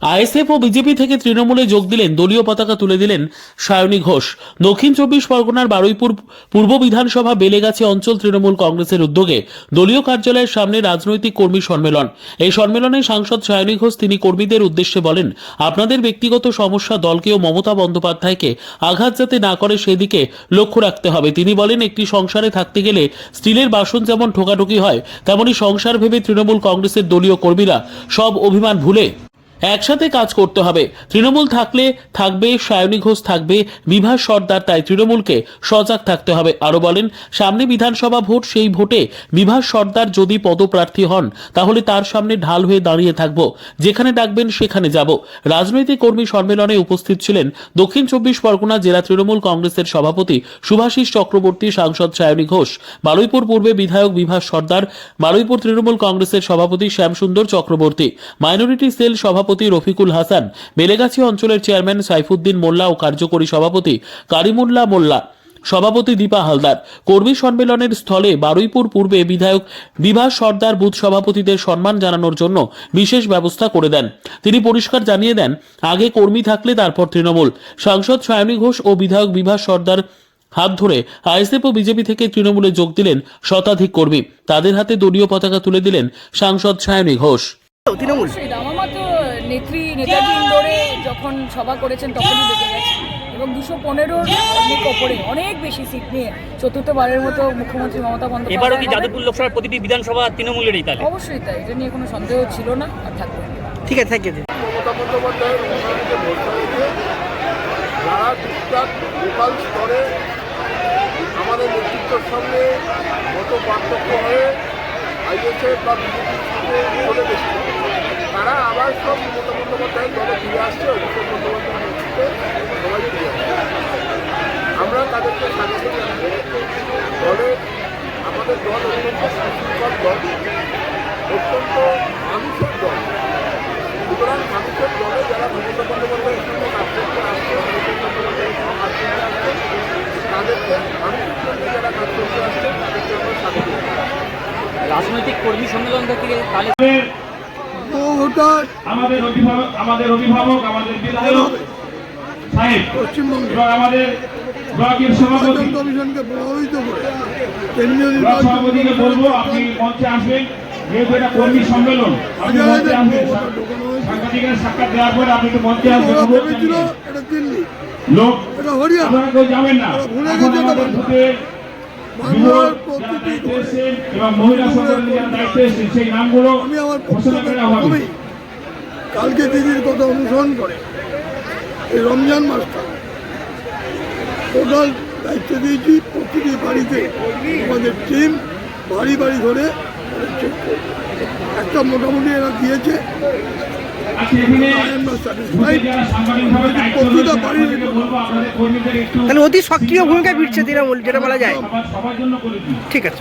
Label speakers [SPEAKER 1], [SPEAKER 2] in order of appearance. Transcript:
[SPEAKER 1] ISF ও BJP থেকে তৃণমূলে যোগ দিলেন দলীয় পতাকা তুলে দিলেন সায়নী ঘোষ। দক্ষিণ চব্বিশ পরগনার বারুইপুর পূর্ব বিধানসভা বেলেগাছি অঞ্চল তৃণমূল কংগ্রেসের উদ্যোগে দলীয় কার্যালয়ের সামনে রাজনৈতিক কর্মী সম্মেলন। এই সম্মেলনে সাংসদ সায়নী ঘোষ তিনি কর্মীদের উদ্দেশ্যে বলেন, আপনাদের ব্যক্তিগত সমস্যা, দলকেও মমতা বন্দ্যোপাধ্যায়কে আঘাত যাতে না করে সেদিকে লক্ষ্য রাখতে হবে। তিনি বলেন, একটি সংসারে থাকতে গেলে স্টিলের বাসন যেমন ঠোকাঠুকি হয়, তেমনি সংসার ভেবে তৃণমূল কংগ্রেসের দলীয় কর্মীরা সব অভিমান ভুলে একসাথে কাজ করতে হবে। তৃণমূল থাকলে থাকবে, সায়নী ঘোষ থাকবে বিভাস সর্দার, তাই তৃণমূলকে সজাগ থাকতে হবে। আরও বলেন, সামনে বিধানসভা ভোট, সেই ভোটে বিভাস সর্দার যদি পদপ্রার্থী হন, তাহলে তার সামনে ঢাল হয়ে দাঁড়িয়ে থাকব। যেখানে ডাকবেন সেখানে যাব। রাজনৈতিক কর্মী সম্মেলনে উপস্থিত ছিলেন দক্ষিণ চব্বিশ পরগনা জেলা তৃণমূল কংগ্রেসের সভাপতি সুভাষিস চক্রবর্তী, সাংসদ সায়নী ঘোষ বারুইপুর পূর্বে বিধায়ক বিভাস সর্দার বারুইপুর তৃণমূল কংগ্রেসের সভাপতি শ্যামসুন্দর চক্রবর্তী, মাইনরিটি সেল সভাপতি রফিকুল হাসান, বেলেগাছি অঞ্চলের চেয়ারম্যান সাইফুদ্দিন মোল্লা ও কার্যকরী সভাপতি কারিমুল্লাহ মোল্লা, সভাপতি দীপা হালদার। কর্মী সম্মেলনের স্থলে বারুইপুর পূর্বে বিধায়ক বিভাস সর্দার বুথ সভাপতিদের সম্মান জানানোর জন্য বিশেষ ব্যবস্থা করে দেন। তিনি পরিষ্কার জানিয়ে দেন, আগে কর্মী থাকলে তারপর তৃণমূল। সাংসদ সায়নী ঘোষ ও বিধায়ক বিভাস সর্দার হাত ধরে আইএসএফ ও বিজেপি থেকে তৃণমূলে যোগ দিলেন শতাধিক কর্মী। তাদের হাতে দলীয় পতাকা তুলে দিলেন সাংসদ সায়নী ঘোষ।
[SPEAKER 2] তৃণমূল।
[SPEAKER 3] তো নেত্রী নেতাজি ইন্দোরে যখন সভা করেছেন তখনই বেঁচে গেছে। এবং দুশো পনেরোর অনেক ওপরে অনেক বেশি সিট নিয়ে চতুর্থবারের মতো মুখ্যমন্ত্রী মমতা
[SPEAKER 2] এবারও কি
[SPEAKER 3] বন্দ্যোপাধ্যায়
[SPEAKER 2] যাদবপুর লোকসভার প্রতিটি বিধানসভা তৃণমূলেরই তাহলে?
[SPEAKER 3] অবশ্যই তাই এটা নিয়ে কোনো সন্দেহ ছিল না আর থাকবে।
[SPEAKER 2] ঠিক আছে থ্যাংক ইউ
[SPEAKER 4] মমতা বন্দ্যোপাধ্যায়ের উন্নয়নকে ভরসা রেখে যারা টুকটাক লোকাল স্তরে আমাদের নেতৃত্বের সঙ্গে মতো পার্থক্য হয়ে আইএসএফ বা তারা আবার সব মমতা বন্দ্যোপাধ্যায়ের দলে ফিরে আসছে, অভিষেক বন্দ্যোপাধ্যায়ের নেতৃত্বে সবাই ফিরে আসছে। আমরা তাদেরকে স্বাগত জানাই। আমাদের দল অত্যন্ত সুশৃঙ্খল দল, অত্যন্ত মানুষের দল। সুতরাং মানুষের দলে যারা মমতা বন্দ্যোপাধ্যায়ের সঙ্গে কাজ করতে আসছে, অভিষেক বন্দ্যোপাধ্যায়ের সঙ্গে কাজ তাদেরকে মানুষের সঙ্গে যারা কাজ করতে আসছে তাদেরকে আমরা স্বাগত জানাই
[SPEAKER 2] রাজনৈতিক কর্মী সম্মেলন থেকে তাহলে
[SPEAKER 5] আমাদের অভিভাবক আমাদের অভিভাবক আমাদের বিধায়ক সাহেব এবং আমাদের ব্লকের সভাপতি।
[SPEAKER 4] কমিশনকে প্রভাবিত করে কেন্দ্রীয়
[SPEAKER 5] সভাপতিকে বলব আপনি মঞ্চে আসবেন। যেহেতু এটা কর্মী সম্মেলন আপনি মঞ্চে আসবেন। সাংবাদিকের সাক্ষাৎ দেওয়ার পরে আপনি তো মঞ্চে আসবেন।
[SPEAKER 4] এটা দিল্লি।
[SPEAKER 5] লোক আপনারা কেউ যাবেন না।
[SPEAKER 4] ভুলে গেছে বাংলার প্রতিটি আমি আমার কালকে দিদির কথা অনুসরণ করে এই রমজান মাসটা টোটাল দায়িত্ব দিয়েছি প্রতিটি বাড়িতে আমাদের টিম বাড়ি বাড়ি ধরে একটা মোটামুটি এরা দিয়েছে।
[SPEAKER 2] তাহলে অতি সক্রিয় ভূমিকা ফিরছে তৃণমূল যেটা বলা যায়। ঠিক আছে।